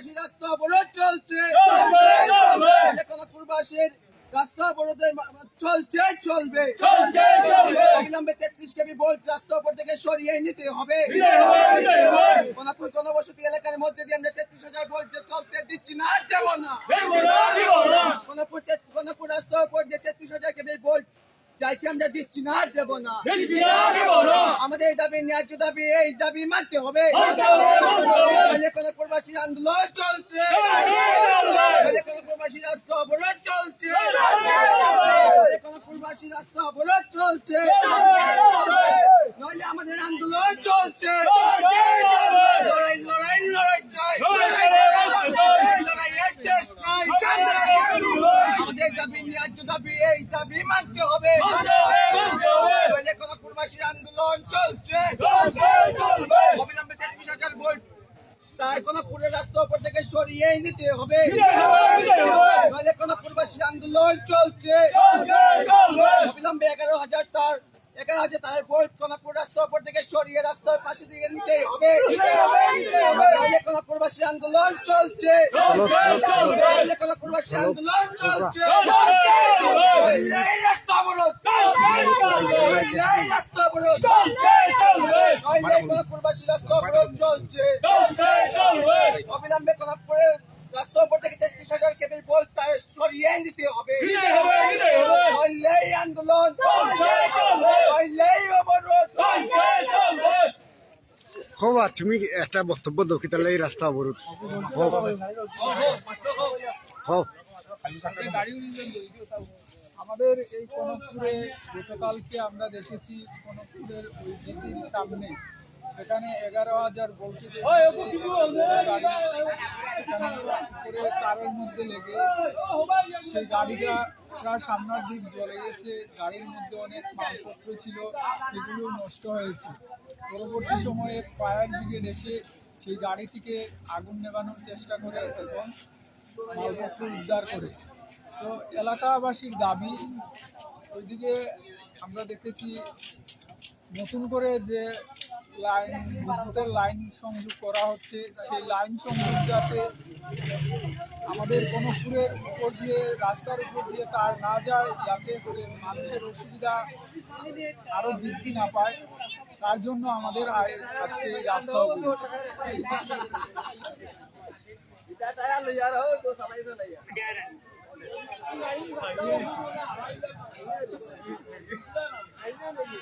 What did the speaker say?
কনকপুরবাসীর রাস্তা অবরোধ চলছে। চলবে। রাস্তা অবরোধে চলছে চলবে। অবিলম্বে তেত্রিশ কেবি ভোল্ট রাস্তা উপর থেকে সরিয়ে নিতে হবে। কোনাপুর জনবসতি এলাকার মধ্যে দিয়ে আমরা তেত্রিশ হাজার ভোল্ট চলতে দিচ্ছি না দেবো না। কোনাপুর কোনাপুর রাস্তার উপর যে তেত্রিশ হাজার কেবি ভোল্ট চাইতে আমরা দিচ্ছি না দেবো না। আমাদের এই দাবি ন্যায্য দাবি এই দাবি মানতে হবে। প্রবাসী আন্দোলন চলছে। চলছে, রাস্তা অবরোধ রাস্তা অবরোধ চলছে চলবে। নইলে আমাদের আন্দোলন চলছে চলছে, চলবে। লড়াই লড়াই লড়াই চাই লড়াই, লড়াই চাই। লড়াইয়ের শেষ নাই সামনে আমাদের দাবি ন্যায্য দাবি এই দাবি মানতে হবে মানতে হবে, মানতে হবে। নইলে কোনাপুরবাসীর আন্দোলন চলছে চলছে, চলবে। অবিলম্বে তেত্রিশ হাজার ভোল্ট তাই কোনাপুরের রাস্তা উপর থেকে সরিয়ে নিতে হবে। নিতে হবে, নিতে হবে। আন্দোলন চলছে। অবিলম্বে এগারো হাজার তার এগারো হাজার তারের ভোল্ট কোনাপুর রাস্তা উপর থেকে সরিয়ে রাস্তার পাশে দিয়ে নিতে হবে। কোনাপুরবাসীর আন্দোলন চলছে। কোনাপুরবাসীর আন্দোলন চলছে। রাস্তা অবরোধ। রাস্তা অবরোধ। চলছে, চলবে। নইলে কোনাপুরবাসীর রাস্তা অবরোধ চলছে। চলছে, অবিলম্বে কোনাপুরের রাস্তার উপর থেকে তেত্রিশ হাজার কেবিল তার সরিয়ে নিতে হবে। আন্দোলন। চলছে, চলবে। নইলেই অবরোধ। চলছে, চলবে। হবা তুমি একটা বক্তব্য দক্ষিণ এই রাস্তা অবরোধ? হোক হোক আমাদের এই কনকপুরে গতকালকে আমরা দেখেছি কনকপুরের ওই দিদির সামনে, সেখানে এগারো হাজার এখানে উপরে তারের মধ্যে লেগে সেই গাড়িটা প্রায় সামনের দিক জ্বলে গেছে, গাড়ির মধ্যে অনেক মালপত্র ছিল, সেগুলো নষ্ট হয়েছে। পরবর্তী সময়ে ফায়ার ব্রিগেড এসে সেই গাড়িটিকে আগুন নেভানোর চেষ্টা করে এবং মালপত্র উদ্ধার করে। তো এলাকাবাসীর দাবি ওইদিকে আমরা দেখেছি নতুন করে যে লাইন বিদ্যুতের লাইন সংযোগ করা হচ্ছে সেই লাইন সংযোগ যাতে আমাদের কোনো কনকপুরের উপর দিয়ে রাস্তার উপর দিয়ে তার না যায় যাতে করে মানুষের অসুবিধা আরও বৃদ্ধি না পায় তার জন্য আমাদের আজকে এই রাস্তা 哎呀！